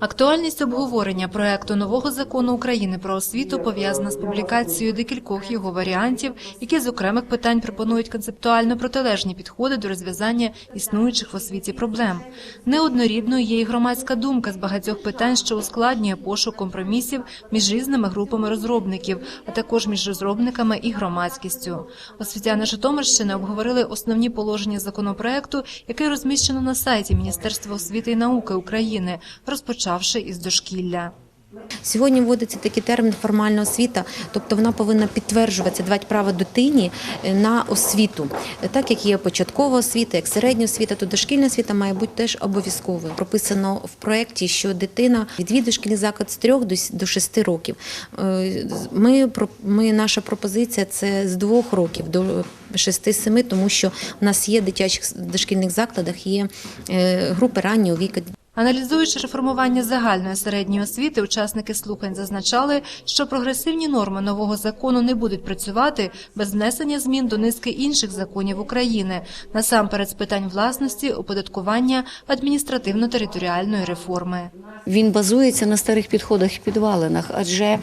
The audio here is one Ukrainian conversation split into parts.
Актуальність обговорення проекту нового закону України про освіту пов'язана з публікацією декількох його варіантів, які з окремих питань пропонують концептуально протилежні підходи до розв'язання існуючих в освіті проблем. Неоднорідною є і громадська думка з багатьох питань, що ускладнює пошук компромісів між різними групами розробників, а також між розробниками і громадськістю. Освітяни Житомирщини обговорили основні положення законопроекту, який розміщено на сайті Міністерства освіти і науки України, розпочавши із дошкілля. Сьогодні вводиться такий термін формальна освіта, тобто вона повинна підтверджуватися, давати право дитині е, на освіту. Так як є початкова освіта, як середня освіта, то дошкільна освіта має бути теж обов'язковою. Прописано в проєкті, що дитина відвідує шкільний заклад з 3 до с- 6 років. Е, Ми, ми, наша пропозиція це з 2 років до 6-7, тому що в нас є в дитячих дошкільних закладах є е, групи раннього віку. Аналізуючи реформування загальної середньої освіти, учасники слухань зазначали, що прогресивні норми нового закону не будуть працювати без внесення змін до низки інших законів України, насамперед з питань власності, оподаткування, адміністративно-територіальної реформи. Він базується на старих підходах і підвалинах, адже е,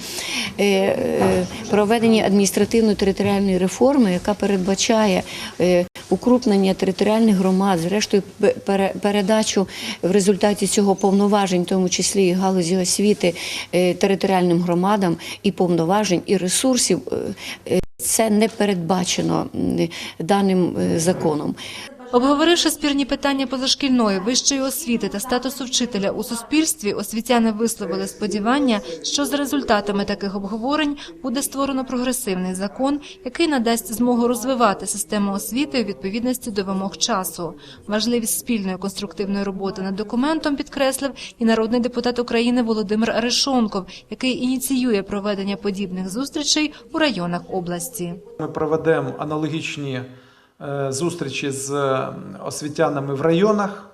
е, проведення адміністративно-територіальної реформи, яка передбачає е, укрупнення територіальних громад, зрештою пе- пере- передачу в результаті цього повноважень, в тому числі і галузі освіти е, територіальним громадам, і повноважень, і ресурсів. е, е, Це не передбачено даним законом. Обговоривши спірні питання позашкільної вищої освіти та статусу вчителя у суспільстві, освітяни висловили сподівання, що за результатами таких обговорень буде створено прогресивний закон, який надасть змогу розвивати систему освіти у відповідності до вимог часу. Важливість спільної конструктивної роботи над документом підкреслив і народний депутат України Володимир Арешонков, який ініціює проведення подібних зустрічей у районах області. Ми проведемо аналогічні зустрічі з е, освітянами в районах,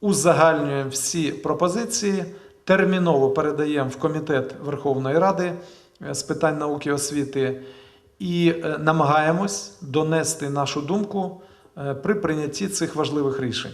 узагальнюємо всі пропозиції, терміново передаємо в комітет Верховної Ради е, з питань науки і освіти. І е, намагаємось донести нашу думку е, при прийнятті цих важливих рішень.